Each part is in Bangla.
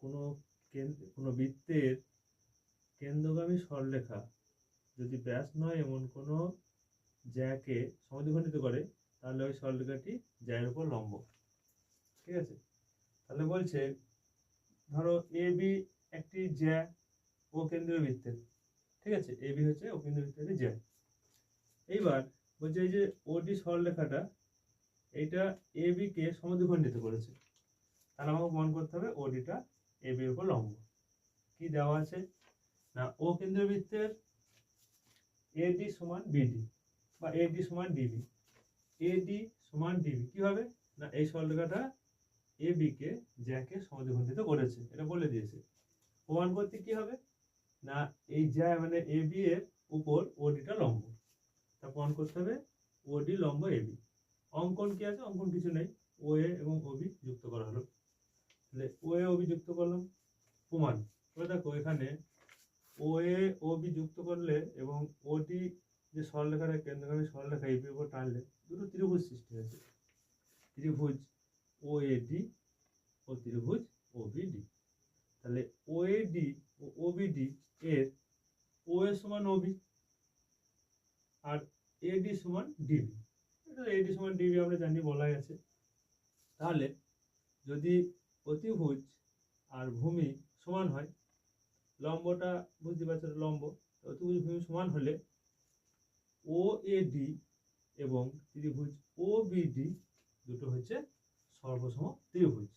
কোনো কেন- বৃত্তের কেন্দ্রগামী সরলরেখা যদি ব্যাস নয় এমন কোনো জ্যাকে সমদ্বিখণ্ডিত করে তাহলে ওই সরলরেখাটি জ্যায়ের উপর লম্ব। ঠিক আছে? তাহলে বলছে, ধরো এ, বি একটি জ্যা ও কেন্দ্রীয় বৃত্তের। ঠিক আছে? এ, বি হচ্ছে ও কেন্দ্রীয় বৃত্তের জ্যা। এইবার বলছে এই যে ওডি সরলরেখাটা এইটা এ, বি কে সমদ্বিখণ্ডিত করেছে। তাহলে আমাকে প্রমাণ করতে হবে ওডিটা এ বির উপর লম্ব। কি দেওয়া আছে? না ও কেন্দ্রীয় বৃত্তের এডি সমান বিডি বা এডি সমান ডিবি এডি সমান ডিবি কি হবে? না, এই সরলরেখাটা এ বি কে জ্যাকে সমদ্বিখণ্ডিত করেছে। এটা বলে দিয়েছে। প্রমাণ করতে কি হবে? না, এই জ্যা মানে এ বি এর উপর ওডিটা লম্ব। তা প্রমাণ করতে হবে ওডি লম্ব এ বি অঙ্কন কি আছে? অঙ্কন কিছু নেই। ও এ এবং ওবি যুক্ত করা হলো। তাহলে ও এ ওবি যুক্ত করলাম। প্রমাণ করে দেখো এখানে ও এ ওবি যুক্ত করলে এবং ওডি যে সরলরেখাটা কেন্দ্রগামী সরলরেখা এই উপর টানলে দুটো ত্রিভুজ সৃষ্টি হয়েছে। ত্রিভুজ ও এ ডি ও ত্রিভুজ ও বি ডি তাহলে O A D O O B D এর ও এ সমান ওবি আর এ ডি সমান ডিবি এ ডি সমান ডিবি আমরা জানি বলাই আছে। তাহলে যদি অতিভুজ আর ভূমি সমান হয়। লম্বটা বুঝতে পারছ লম্ব। অতিভুজ ভূমি সমান হলে ও এ ডি এবং ত্রিভুজ ও বি ডি দুটো হচ্ছে সর্বসম ত্রিভুজ।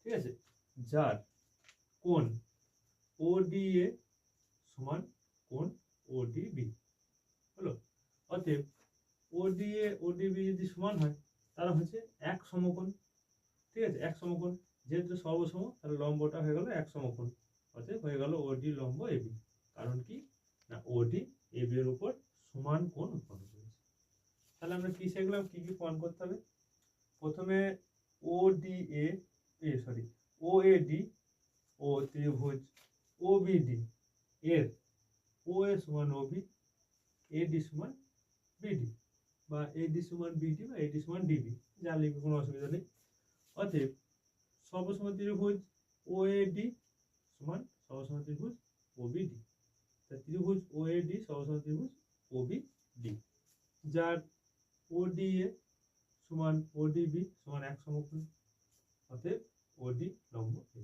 ঠিক আছে? যার কোন ও ডি এ সমান কোন ও ডি বি হলো? অতএব O D A O D B যদি সমান হয় তারা হচ্ছে এক সমকোণ। ঠিক আছে? এক সমকোণ। যেহেতু সর্বসম, তাহলে লম্বটা হয়ে গেল এক সমকোণ। অতএব হয়ে গেল ওডি লম্ব এবি কারণ কি? না ওডি এবি এর উপর সমান কোণ উৎপন্ন করেছে। তাহলে আমরা কি শিখলাম? কি কি প্রমাণ করতে হবে? প্রথমে O D A sorry O A D O ত্রিভুজ ও বি ডি এর ও এ সমান ও বি এ ডি সমান বিডি বা এ ডি সমান বিডি বা এ ডি সমান ডিবি যা লিখবে কোনো অসুবিধা নেই। অতএব সর্বসম ত্রিভুজ ও এ ডি সমান সর্বসম ত্রিভুজ ওবিডি তা ত্রিভুজ ও এ ডি সর্বসম ত্রিভুজ ওবিডি যার ও ডি এ সমান ওডিবি সমান এক সমকোণ। অতএব ও ডি লম্ব এ